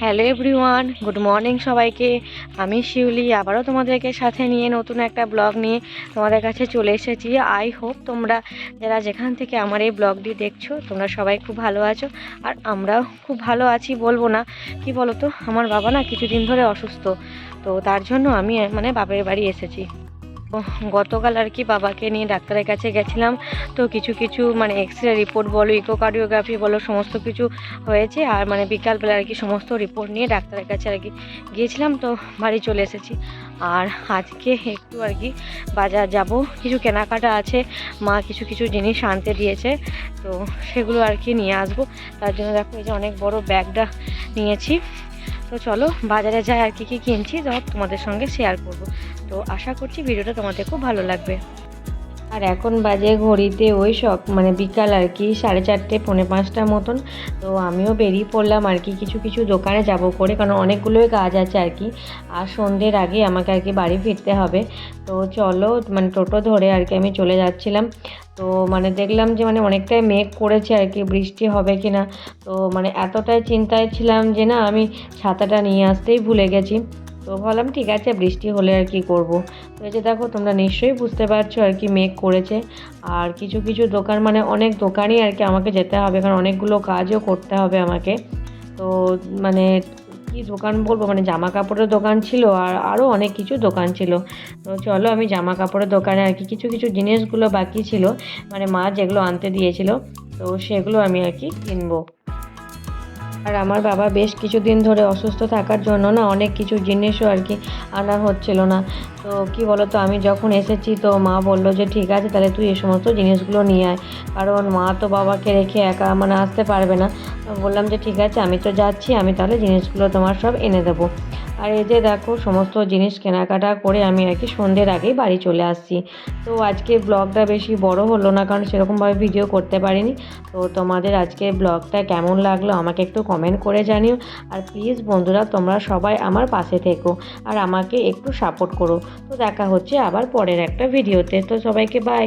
Hello everyone good morning সবাইকে। আমি শিউলি, আবারও তোমাদেরকে সাথে নিয়ে নতুন একটা ব্লগ নিয়ে তোমাদের কাছে চলে এসেছি। আই হোপ তোমরা যারা যেখান থেকে আমার এই ব্লগটি দেখছ, তোমরা সবাই খুব ভালো আছো। আর আমরাও খুব ভালো আছি বলব না। কি বলো তো আমার বাবা না কিছুদিন ধরে অসুস্থ। তো তার জন্য আমি মানে বাপের বাড়ি এসেছি। গতকাল আর কি বাবাকে নিয়ে ডাক্তারের কাছে গেছিলাম। তো কিছু কিছু মানে এক্স রে রিপোর্ট বলো ইকোকার্ডিওগ্রাফি বলো, সমস্ত কিছু হয়েছে। আর মানে বিকালবেলা আর কি সমস্ত রিপোর্ট নিয়ে ডাক্তারের কাছে আর কি গিয়েছিলাম। তো বাড়ি চলে এসেছি। আর আজকে একটু আর কি বাজার যাব। কিছু কেনাকাটা আছে। মা কিছু কিছু জিনিস আনতে দিয়েছে। তো সেগুলো আর কি নিয়ে আসব। তার জন্য দেখো, এই যে অনেক বড় ব্যাগটা নিয়েছি। তো চলো, বাজারে যাই আর কি কী কিনছি তোমাদের সঙ্গে শেয়ার করব। তো আশা করছি ভিডিওটা তোমাদের খুব ভালো লাগবে। আর এখন বাজে ঘড়িতে ওই সব মানে বিকাল আর কি, সাড়ে চারটে, পৌনে পাঁচটার মতন। তো আমিও বেরিয়ে পড়লাম আর কি, কিছু কিছু দোকানে যাব করে, কারণ অনেকগুলোই কাজ আছে আর কি। আর সন্ধ্যের আগে আমাকে আর কি বাড়ি ফিরতে হবে। তো চলো মানে টোটো ধরে আর কি আমি চলে যাচ্ছিলাম। তো মানে দেখলাম যে মানে অনেকটাই মেঘ করেছে আর কি, বৃষ্টি হবে কি না তো মানে এতটাই চিন্তায় ছিলাম যে না, আমি ছাতাটা নিয়ে আসতেই ভুলে গেছি। তো ভাবলাম, ঠিক আছে, বৃষ্টি হলে আর কি করব? তো এই যে দেখো, তোমরা নিশ্চয়ই বুঝতে পারছ আর কি মেঘ করেছে। আর কিছু কিছু দোকান মানে অনেক দোকানই আর কি আমাকে যেতে হবে, কারণ অনেকগুলো কাজও করতে হবে আমাকে। তো মানে কি দোকান বলব মানে জামা কাপড়ের দোকান ছিল আর আরও অনেক কিছু দোকান ছিল। তো চলো, আমি জামা কাপড়ের দোকানে আর কি কিছু কিছু জিনিসগুলো বাকি ছিল মানে মা যেগুলো আনতে দিয়েছিল, তো সেগুলো আমি আর কি কিনবো। আর আমার বাবা বেশ কিছুদিন ধরে অসুস্থ থাকার জন্য না অনেক কিছু জিনিসও আর কি আনা হচ্ছিল না। তো কি বলো তো আমি যখন এসেছি তো মা বলল যে, ঠিক আছে, তাহলে তুই এই সমস্ত জিনিসগুলো নিয়ে আয়। কারণ মা তো বাবাকে রেখে একা মানে আসতে পারবে না। বললাম যে, ঠিক আছে, আমি তো যাচ্ছি, আমি তাহলে জিনিসগুলো তোমার সব এনে দেবো। আর এই যে দেখো, সমস্ত জিনিস কেনাকাটা করে আমি আর কি সন্ধ্যের আগেই বাড়ি চলে আসছি। তো আজকে ব্লগটা বেশি বড় হলো না, কারণ সেরকমভাবে ভিডিও করতে পারিনি। তো তোমাদের আজকে ব্লগটা কেমন লাগল আমাকে একটু কমেন্ট করে জানিও। আর প্লিজ বন্ধুরা, তোমরা সবাই আমার পাশে থেকো আর আমাকে একটু সাপোর্ট করো। তো দেখা হচ্ছে আবার পরের একটা ভিডিওতে তো। সবাইকে বাই